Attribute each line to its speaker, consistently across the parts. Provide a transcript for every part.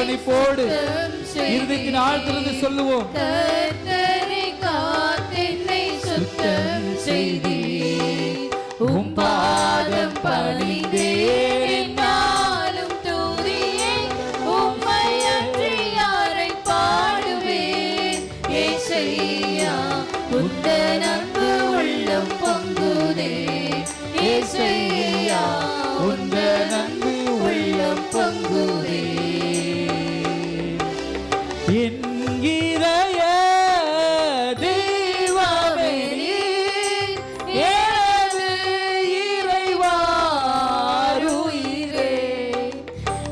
Speaker 1: அர்ப்பணிப்போடு இருதயத்தின் ஆழ்த்திலிருந்து சொல்லுவோம்
Speaker 2: சுத்தம் செய்தி உம் பாதம் பணிந்தேன் நாளும் உள்ளம் பொங்குதே. ஏசையா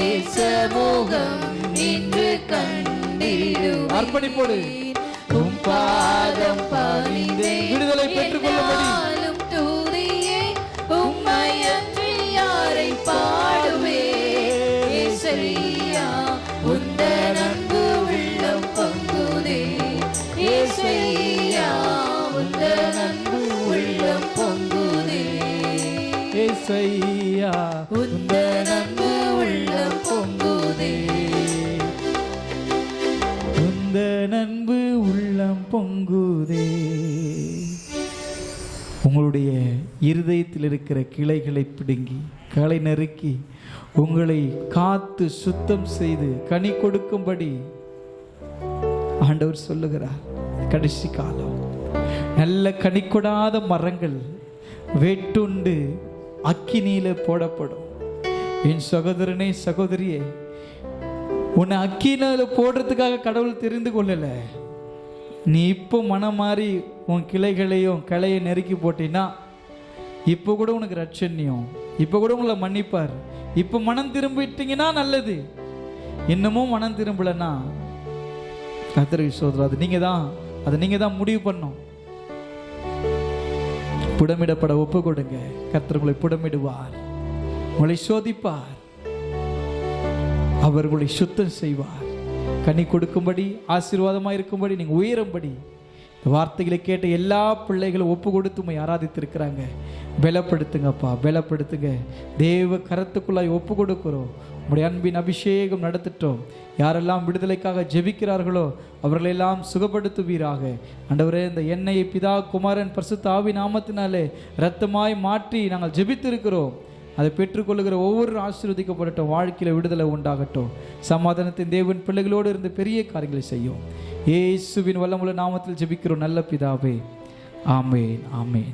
Speaker 2: நேசமுகம் இன்று கண்டிடுவே
Speaker 1: அர்ப்பணிப்போடு.
Speaker 2: உம் பாதம் பணிந்தே
Speaker 1: விடுதலை பெற்றுக்கொள்ளும்படி.
Speaker 2: துதியே உம்மை அன்றி யாரை பாடுவே ஏசையா உந்த நன்பு உள்ளம் பொங்குதே ஏசையா உந்த நன்பு உள்ளம் பொங்குதே
Speaker 1: ஏசையா
Speaker 2: உந்த
Speaker 1: நண்பு உள்ளம் பொங்குதே. உங்களுடைய இருதயத்தில் இருக்கிற கிளைகளை பிடுங்கி களை நறுக்கி உங்களை காத்து சுத்தம் செய்து கனி கொடுக்கும்படி ஆண்டவர் சொல்லுகிறார். கடைசி காலம். நல்ல கனி கொடாத மரங்கள் வெட்டுண்டு அக்கினியில போடப்படும். என் சகோதரனே சகோதரியே உன்னை அக்கினியில போடுறதுக்காக கடவுள் தெரிந்து கொள்ளலை. நீ இப்போ மனம் மாறி உன் கிளைகளையும் கிளையை நெருக்கி போட்டினா இப்போ கூட உனக்கு ரட்சண்யம். இப்போ கூட உங்களை மன்னிப்பார். இப்போ மனம் திரும்பிட்டீங்கன்னா நல்லது. இன்னமும் மனம் திரும்பலன்னா கத்திரிக்கை சோதரா அது நீங்கள் தான் அதை நீங்கள் தான் முடிவு பண்ணும். புடமிடப்பட ஒப்பு கொடுங்க கத்திரங்களை புடமிடுவார். உங்களை சோதிப்பார். அவர் உங்களை சுத்தம் செய்வார். கனி கொடுக்கும்படி ஆசீர்வாதமாக இருக்கும்படி நீங்கள் உயரும்படி. இந்த வார்த்தைகளை கேட்ட எல்லா பிள்ளைகளும் ஒப்பு கொடுத்து உண்மை ஆராதித்திருக்கிறாங்க. பலப்படுத்துங்கப்பா பலப்படுத்துங்க. தேவ கரத்துக்குள்ளாய் ஒப்பு கொடுக்குறோம். உங்களுடைய அன்பின் அபிஷேகம் நடத்திட்டோம். யாரெல்லாம் விடுதலைக்காக ஜெபிக்கிறார்களோ அவர்களெல்லாம் சுகப்படுத்துவீராக. அண்டவரே இந்த எண்ணெயை பிதா குமாரன் பரிசுத்த ஆவி நாமத்தினாலே ரத்தமாய் மாற்றி நாங்கள் ஜெபித்திருக்கிறோம். அதை பெற்றுக்கொள்ளுகிற ஒவ்வொரு ஆசீர்வதிக்கப்படட்டும் வாழ்க்கையில விடுதலை உண்டாகட்டும். சமாதானத்தின் தேவன் பிள்ளைகளோடு இருந்து பெரிய காரியங்களை செய்யும். இயேசுவின் வல்லமுள்ள நாமத்தில் ஜெபிக்கிறோம் நல்ல பிதாவே. ஆமேன் ஆமேன்.